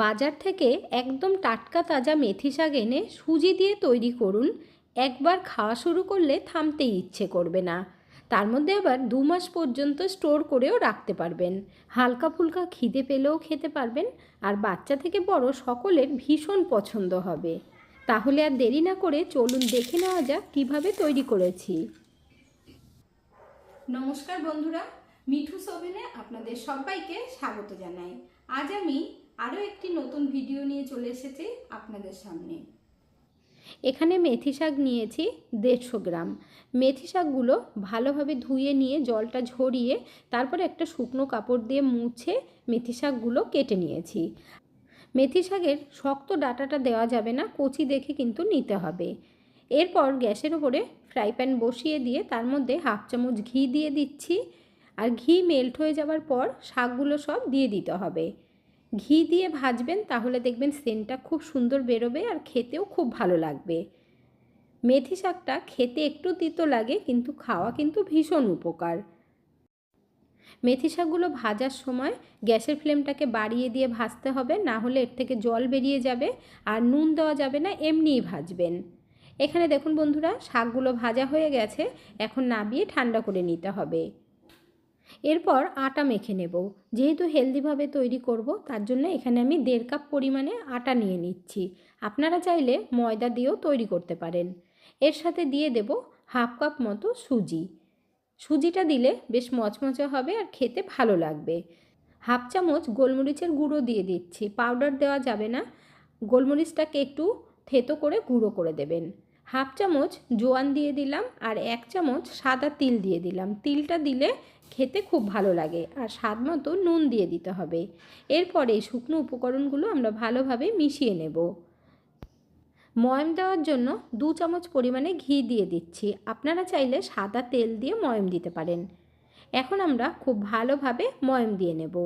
বাজার থেকে একদম টাটকা তাজা মেথি শাক এনে সুজি দিয়ে তৈরি করুন। একবার খাওয়া শুরু করলে থামতেই ইচ্ছে করবে না। তার মধ্যে আবার দু মাস পর্যন্ত স্টোর করেও রাখতে পারবেন। হালকা ফুলকা খিদে পেলেও খেতে পারবেন আর বাচ্চা থেকে বড় সকলের ভীষণ পছন্দ হবে। তাহলে আর দেরি না করে চলুন দেখে নেওয়া যাক কীভাবে তৈরি করেছি। নমস্কার বন্ধুরা, মিঠু সোভেনে আপনাদের সবাইকে স্বাগত জানাই। আজ আমি আরও একটি নতুন ভিডিও নিয়ে চলে এসেছি আপনাদের সামনে। এখানে মেথি শাক নিয়েছি দেড়শো গ্রাম। মেথি শাকগুলো ভালোভাবে ধুয়ে নিয়ে জলটা ঝরিয়ে তারপরে একটা শুকনো কাপড় দিয়ে মুছে মেথি শাকগুলো কেটে নিয়েছি। মেথি শাকের শক্ত ডাটাটা দেওয়া যাবে না, কচি দেখে কিন্তু নিতে হবে। এরপর গ্যাসের উপরে ফ্রাই প্যান বসিয়ে দিয়ে তার মধ্যে হাফ চামচ ঘি দিয়ে দিচ্ছি। আর ঘি মেল্ট হয়ে যাওয়ার পর শাকগুলো সব দিয়ে দিতে হবে। ঘি দিয়ে ভাজবেন, তাহলে দেখবেন সেন্টটা খুব সুন্দর বেরোবে আর খেতেও খুব ভালো লাগবে। মেথি শাকটা খেতে একটু তিতো লাগে, কিন্তু খাওয়া কিন্তু ভীষণ উপকার। মেথি শাকগুলো ভাজার সময় গ্যাসের ফ্লেমটাকে বাড়িয়ে দিয়ে ভাজতে হবে, না হলে এর থেকে জল বেরিয়ে যাবে আর নুন দেওয়া যাবে না, এমনিই ভাজবেন। এখানে দেখুন বন্ধুরা, শাকগুলো ভাজা হয়ে গেছে, এখন নাবিয়ে ঠান্ডা করে নিতে হবে। এরপর আটা মেখে নেব। যেহেতু হেলদিভাবে তৈরি করব, তার জন্য এখানে আমি দেড় কাপ পরিমাণে আটা নিয়ে নিচ্ছি। আপনারা চাইলে ময়দা দিয়েও তৈরি করতে পারেন। এর সাথে দিয়ে দেব হাফ কাপ মতো সুজি। সুজিটা দিলে বেশ মচমচে হবে আর খেতে ভালো লাগবে। হাফ চামচ গোলমরিচের গুঁড়ো দিয়ে দিচ্ছি। পাউডার দেওয়া যাবে না। গোলমরিচটাকে একটু থেতো করে গুঁড়ো করে দেবেন। হাফ চামচ জোয়ান দিয়ে দিলাম আর এক চামচ সাদা তিল দিয়ে দিলাম। তিলটা দিলে খেতে খুব ভালো লাগে আর স্বাদ মতো নুন দিয়ে দিতে হবে। এরপরে শুকনো উপকরণগুলো আমরা ভালোভাবে মিশিয়ে নেব। ময়ম দেওয়ার জন্য দু চামচ পরিমাণে ঘি দিয়ে দিচ্ছি। আপনারা চাইলে সাদা তেল দিয়ে ময়ম দিতে পারেন। এখন আমরা খুব ভালোভাবে ময়ম দিয়ে নেব।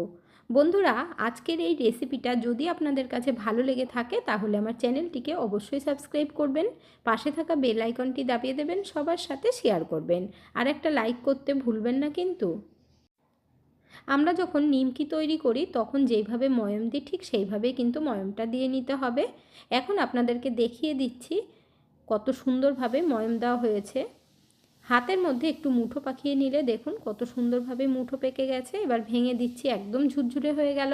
বন্ধুরা, আজকের এই রেসিপিটা যদি আপনাদের কাছে ভালো লেগে থাকে, তাহলে আমার চ্যানেলটিকে অবশ্যই সাবস্ক্রাইব করবেন, পাশে থাকা বেল আইকনটি দাবিয়ে দেবেন, সবার সাথে শেয়ার করবেন, আর একটা লাইক করতে ভুলবেন না কিন্তু। আমরা যখন নিমকি তৈরি করি, তখন যেইভাবে ময়ম দিই, ঠিক সেইভাবে কিন্তু ময়মটা দিয়ে নিতে হবে। এখন আপনাদেরকে দেখিয়ে দিচ্ছি কত সুন্দরভাবে ময়ম দেওয়া হয়েছে। হাতের মধ্যে একটু মুঠো পাকিয়ে নিলে দেখুন কত সুন্দরভাবে মুঠো পেকে গেছে। এবার ভেঙে দিচ্ছি একদম ঝুরঝুরে হয়ে গেল,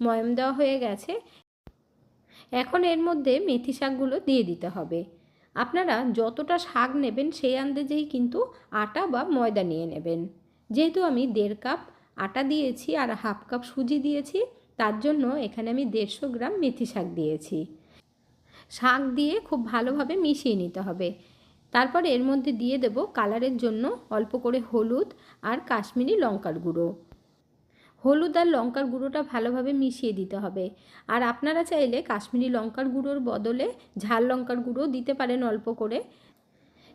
ময়ম দেওয়া হয়ে গেছে। এখন এর মধ্যে মেথি শাকগুলো দিয়ে দিতে হবে। আপনারা যতটা শাক নেবেন সেই আন্দাজেই কিন্তু আটা বা ময়দা নিয়ে নেবেন। যেহেতু আমি দেড় কাপ আটা দিয়েছি আর হাফ কাপ সুজি দিয়েছি, তার জন্য এখানে আমি দেড়শো গ্রাম মেথি শাক দিয়েছি। শাক দিয়ে খুব ভালোভাবে মিশিয়ে নিতে হবে। তারপর এর মধ্যে দিয়ে দেব কালারের জন্য অল্প করে হলুদ আর কাশ্মীরি লঙ্কার গুঁড়ো। হলুদ আর লঙ্কার গুঁড়োটা ভালোভাবে মিশিয়ে দিতে হবে। আর আপনারা চাইলে কাশ্মীরি লঙ্কার গুঁড়োর বদলে ঝাল লঙ্কার গুঁড়ো দিতে পারেন অল্প করে।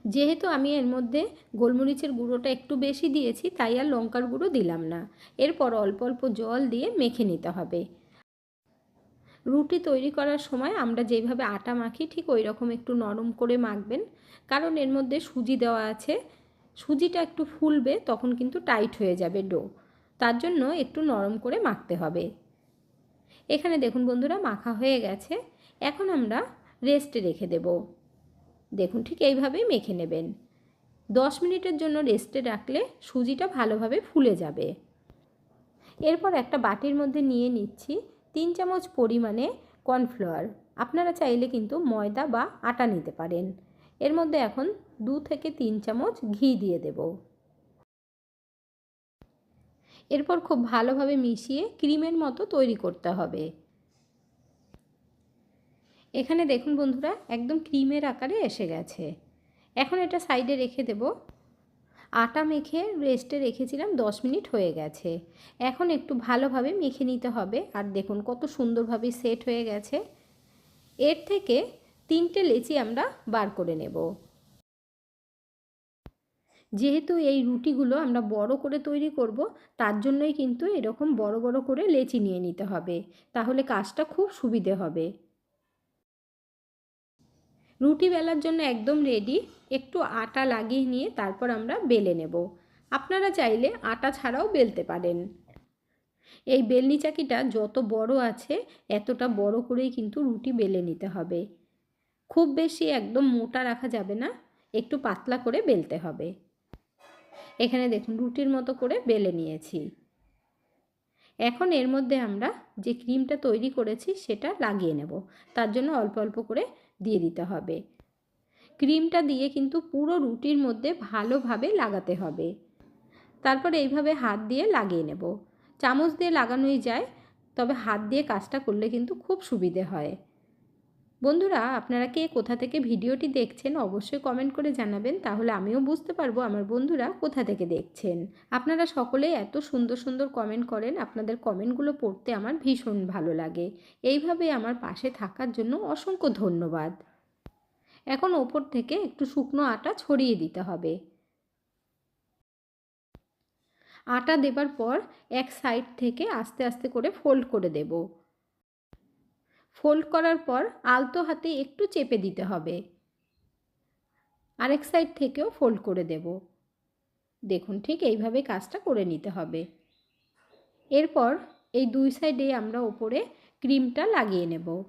যেহেতু আমি এর মধ্যে গোলমরিচের গুঁড়োটা একটু বেশি দিয়েছি, তাই আর লঙ্কার গুঁড়ো দিলাম না। এরপর অল্প অল্প জল দিয়ে মেখে নিতে হবে। রুটি তৈরি করার সময় আমরা যেইভাবে আটা মাখি, ঠিক ওই রকম একটু নরম করে মাখবেন। কারণ এর মধ্যে সুজি দেওয়া আছে। সুজিটা একটু ফুলবে, তখন কিন্তু টাইট হয়ে যাবে ডো। তার জন্য একটু নরম করে মাখতে হবে। এখানে দেখুন বন্ধুরা, মাখা হয়ে গেছে। এখন আমরা রেস্টে রেখে দেব। দেখুন ঠিক এইভাবেই মেখে নেবেন। দশ মিনিটের জন্য রেস্টে রাখলে সুজিটা ভালোভাবে ফুলে যাবে। এরপর একটা বাটির মধ্যে নিয়ে নিচ্ছি। তিন চামচ পরিমাণে কর্নফ্লাওয়ার। আপনারা চাইলে কিন্তু ময়দা বা আটা নিতে পারেন। এর মধ্যে এখন দু থেকে তিন চামচ ঘি দিয়ে দেব। এরপর খুব ভালোভাবে মিশিয়ে ক্রিমের মতো তৈরি করতে হবে। এখানে দেখুন বন্ধুরা, একদম ক্রিমের আকারে এসে গেছে। এখন এটা সাইডে রেখে দেব। আটা মেখে রেস্টে রেখেছিলাম দশ মিনিট হয়ে গেছে। এখন একটু ভালোভাবে মেখে নিতে হবে। আর দেখুন কত সুন্দরভাবে সেট হয়ে গেছে। এর থেকে তিনটে লেচি আমরা বার করে নেব। যেহেতু এই রুটিগুলো আমরা বড় করে তৈরি করব, তার জন্যই কিন্তু এরকম বড় বড় করে লেচি নিয়ে নিতে হবে। তাহলে কাজটা খুব সুবিধে হবে। রুটি বেলার জন্য একদম রেডি একটু আটা লাগিয়ে নিয়ে তারপর আমরা বেলে নেব। আপনারা চাইলে আটা ছাড়াও বেলতে পারেন। এই বেলনি চাকিটা যত বড় আছে, এতটা বড় করেই কিন্তু রুটি বেলে নিতে হবে। খুব বেশি একদম মোটা রাখা যাবে না, একটু পাতলা করে বেলতে হবে। এখানে দেখুন, রুটির মতো করে বেলে নিয়েছি। এখন এর মধ্যে আমরা যে ক্রিমটা তৈরি করেছি, সেটা লাগিয়ে নেব। তার জন্য অল্প অল্প করে দিয়ে দিতে হবে। ক্রিমটা দিয়ে কিন্তু পুরো রুটির মধ্যে ভালোভাবে লাগাতে হবে। তারপর এইভাবে হাত দিয়ে লাগিয়ে নেব। চামচ দিয়ে লাগানোই যায়, তবে হাত দিয়ে কাজটা করলে কিন্তু খুব সুবিধে হয়। বন্ধুরা, আপনারা কে কোথা থেকে ভিডিওটি দেখছেন অবশ্যই কমেন্ট করে জানাবেন, তাহলে আমিও বুঝতে পারব আমার বন্ধুরা কোথা থেকে দেখছেন। আপনারা সকলেই এত সুন্দর সুন্দর কমেন্ট করেন, আপনাদের কমেন্টগুলো পড়তে আমার ভীষণ ভালো লাগে। এইভাবে আমার পাশে থাকার জন্য অসংখ্য ধন্যবাদ। এখন ওপর থেকে একটু শুকনো আটা ছড়িয়ে দিতে হবে। আটা দেবার পর এক সাইড থেকে আস্তে আস্তে করে ফোল্ড করে দেব। ফোল্ড করার পর আলতো হাতে একটু চেপে দিতে হবে। আরেক সাইড থেকেও ফোল্ড করে দেব। দেখুন, ঠিক এইভাবে কাজটা করে নিতে হবে। এরপর এই দুই সাইডে আমরা ওপরে ক্রিমটা লাগিয়ে নেব।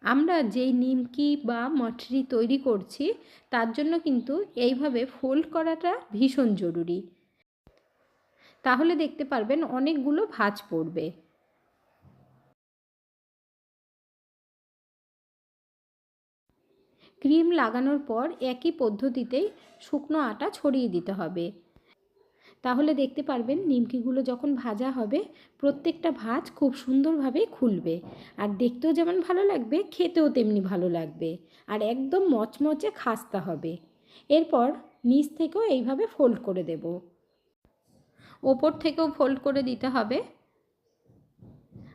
আমরা যেই নিমকি বা মঠরি তৈরি করছি, তার জন্য কিন্তু এইভাবে ফোল্ড করাটা ভীষণ জরুরি। তাহলে দেখতে পারবেন অনেকগুলো ভাঁজ পড়বে। ক্রিম লাগানোর পর একই পদ্ধতিতেই শুকনো আটা ছড়িয়ে দিতে হবে। তাহলে দেখতে পারবেন নিমকিগুলো যখন ভাজা হবে, প্রত্যেকটা ভাজ খুব সুন্দরভাবে খুলবে। আর দেখতেও যেমন ভালো লাগবে, খেতেও তেমনি ভালো লাগবে। আর একদম মচমচে খাস্তা হবে। এরপর নিচ থেকেও এইভাবে ফোল্ড করে দেব। ওপর থেকেও ফোল্ড করে দিতে হবে।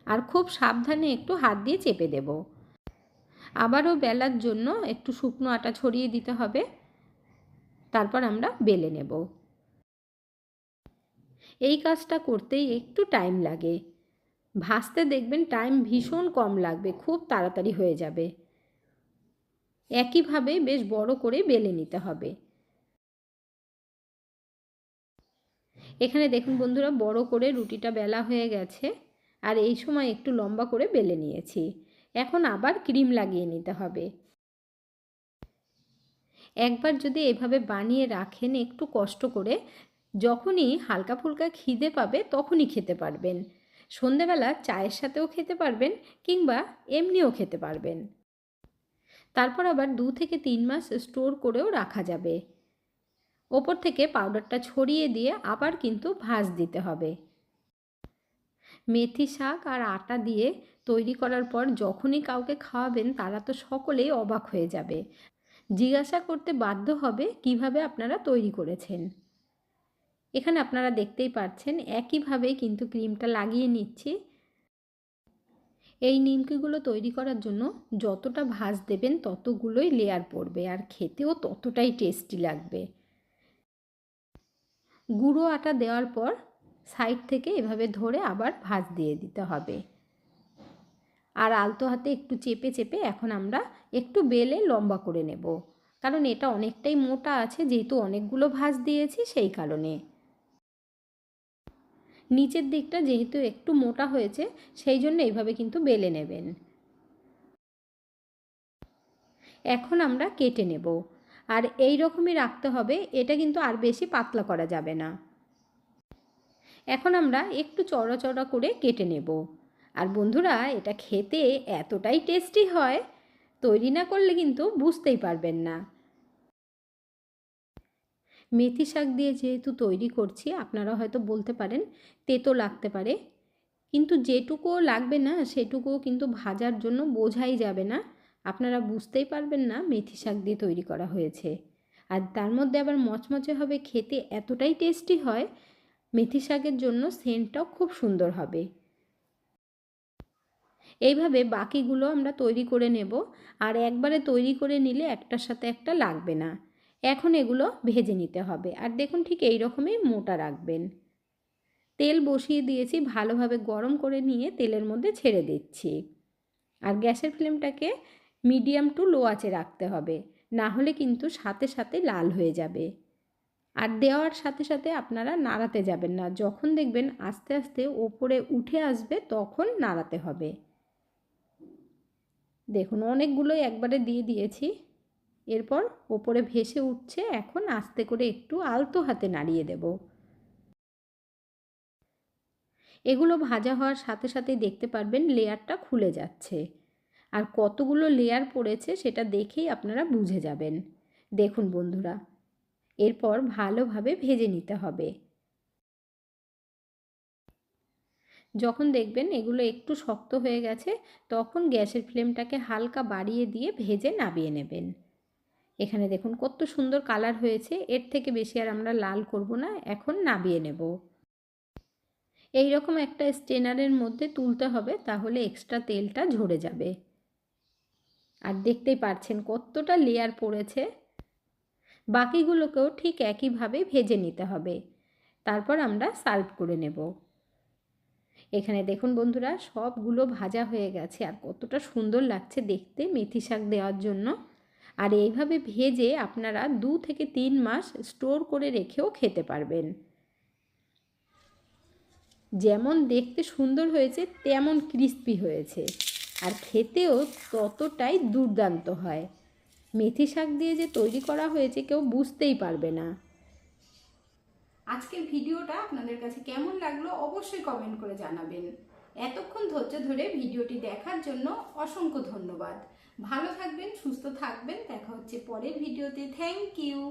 আর খুব সাবধানে একটু হাত দিয়ে চেপে দেব। আবারও বেলার জন্য একটু শুকনো আটা ছড়িয়ে দিতে হবে। তারপর আমরা বেলে নেব। এই কাজটা করতেই একটু টাইম লাগে। ভাজতে দেখবেন টাইম ভীষণ কম লাগবে, খুব তাড়াতাড়ি হয়ে যাবে। একইভাবে বেশ বড় করে বেলে নিতে হবে। এখানে দেখুন বন্ধুরা, বড় করে রুটিটা বেলা হয়ে গেছে। আর এই সময় একটু লম্বা করে বেলে নিয়েছি। এখন আবার ক্রিম লাগিয়ে নিতে হবে। একবার যদি এভাবে বানিয়ে রাখেন একটু কষ্ট করে, যখনই হালকা ফুলকা খিদে পাবে তখনই খেতে পারবেন। সন্ধেবেলা চায়ের সাথেও খেতে পারবেন কিংবা এমনিও খেতে পারবেন। তারপর আবার দু থেকে তিন মাস স্টোর করেও রাখা যাবে। ওপর থেকে পাউডারটা ছড়িয়ে দিয়ে আবার কিন্তু ভাজ দিতে হবে। মেথি শাক আর আটা দিয়ে তৈরি করার পর যখনই কাউকে খাওয়াবেন, তারা তো সকলেই অবাক হয়ে যাবে। জিজ্ঞাসা করতে বাধ্য হবে কীভাবে আপনারা তৈরি করেছেন। এখানে আপনারা দেখতেই পাচ্ছেন একইভাবে কিন্তু ক্রিমটা লাগিয়ে নিচ্ছি। এই নিমকিগুলো তৈরি করার জন্য যতটা ভাজ দেবেন, ততগুলোই লেয়ার পড়বে আর খেতেও ততটাই টেস্টি লাগবে। গুঁড়ো আটা দেওয়ার পর সাইড থেকে এভাবে ধরে আবার ভাঁজ দিয়ে দিতে হবে। আর আলতো হাতে একটু চেপে চেপে এখন আমরা একটু বেলে লম্বা করে নেব। কারণ এটা অনেকটাই মোটা আছে, যেহেতু অনেকগুলো ভাঁজ দিয়েছি সেই কারণে। নিচের দিকটা যেহেতু একটু মোটা হয়েছে, সেই জন্য এইভাবে কিন্তু বেলে নেবেন। এখন আমরা কেটে নেব। আর এই রকমই রাখতে হবে, এটা কিন্তু আর বেশি পাতলা করা যাবে না। এখন আমরা একটু চড়া চড়া করে কেটে নেব। আর বন্ধুরা, এটা খেতে এতটাই টেস্টি হয়, তৈরি না করলে কিন্তু বুঝতেই পারবেন না। মেথি শাক দিয়ে যেহেতু তৈরি করছি, আপনারা হয়তো বলতে পারেন তেতো লাগতে পারে। কিন্তু যেটুকুও লাগবে না সেটুকুও কিন্তু ভাজার জন্য বোঝাই যাবে না। আপনারা বুঝতেই পারবেন না মেথি শাক দিয়ে তৈরি করা হয়েছে। আর তার মধ্যে আবার মচমচে হবে, খেতে এতটাই টেস্টি হয় মেথি শাকের জন্য সেন্টটাও খুব সুন্দর হবে। এইভাবে বাকিগুলো আমরা তৈরি করে নেব। আর একবারে তৈরি করে নিলে একটার সাথে একটা লাগবে না। এখন এগুলো ভেজে নিতে হবে। আর দেখুন ঠিক এই রকমই মোটা রাখবেন। তেল বসিয়ে দিয়েছি, ভালোভাবে গরম করে নিয়ে তেলের মধ্যে ছেড়ে দিচ্ছি। আর গ্যাসের ফ্লেমটাকে মিডিয়াম টু লো আঁচে রাখতে হবে। না হলে কিন্তু সাথে সাথে লাল হয়ে যাবে। আর দেওয়ার সাথে সাথে আপনারা নাড়াতে যাবেন না। যখন দেখবেন আস্তে আস্তে ওপরে উঠে আসবে, তখন নাড়াতে হবে। দেখুন, অনেকগুলোই একবারে দিয়ে দিয়েছি। এরপর ওপরে ভেসে উঠছে, এখন আস্তে করে একটু আলতো হাতে নাড়িয়ে দেব। এগুলো ভাজা হওয়ার সাথে সাথেই দেখতে পারবেন লেয়ারটা খুলে যাচ্ছে। আর কতগুলো লেয়ার পড়েছে, সেটা দেখেই আপনারা বুঝে যাবেন। দেখুন, বন্ধুরা এরপর ভালোভাবে ভেজে নিতে হবে। যখন দেখবেন এগুলো একটু শক্ত হয়ে গেছে, তখন গ্যাসের ফ্লেমটাকে হালকা বাড়িয়ে দিয়ে ভেজে নামিয়ে নেবেন। এখানে দেখুন কত সুন্দর কালার হয়েছে, এর থেকে বেশি আর আমরা লাল করব না, এখন নামিয়ে নেব। এই রকম একটা স্টেনারের মধ্যে তুলতে হবে, তাহলে এক্সট্রা তেলটা ঝরে যাবে। আর দেখতেই পাচ্ছেন কতটা লেয়ার পড়েছে। বাকিগুলোকেও ঠিক একইভাবে ভেজে নিতে হবে। তারপর আমরা সার্ভ করে নেব। এখানে দেখুন বন্ধুরা, সবগুলো ভাজা হয়ে গেছে। আর কতটা সুন্দর লাগছে দেখতে মেথি শাক দেওয়ার জন্য। আর এইভাবে ভেজে আপনারা দু থেকে তিন মাস স্টোর করে রেখেও খেতে পারবেন। যেমন দেখতে সুন্দর হয়েছে, তেমন ক্রিস্পি হয়েছে। আর খেতেও ততটাই দুর্দান্ত হয়। মেথি শাক দিয়ে যে তৈরি করা হয়েছে কেউ বুঝতেই পারবে না। আজকের ভিডিওটা আপনাদের কাছে কেমন লাগল অবশ্যই কমেন্ট করে জানাবেন। এতক্ষণ ধৈর্য ধরে ভিডিওটি দেখার জন্য অসংখ্য ধন্যবাদ। ভালো থাকবেন, সুস্থ থাকবেন। দেখা হচ্ছে পরের ভিডিওতে। Thank you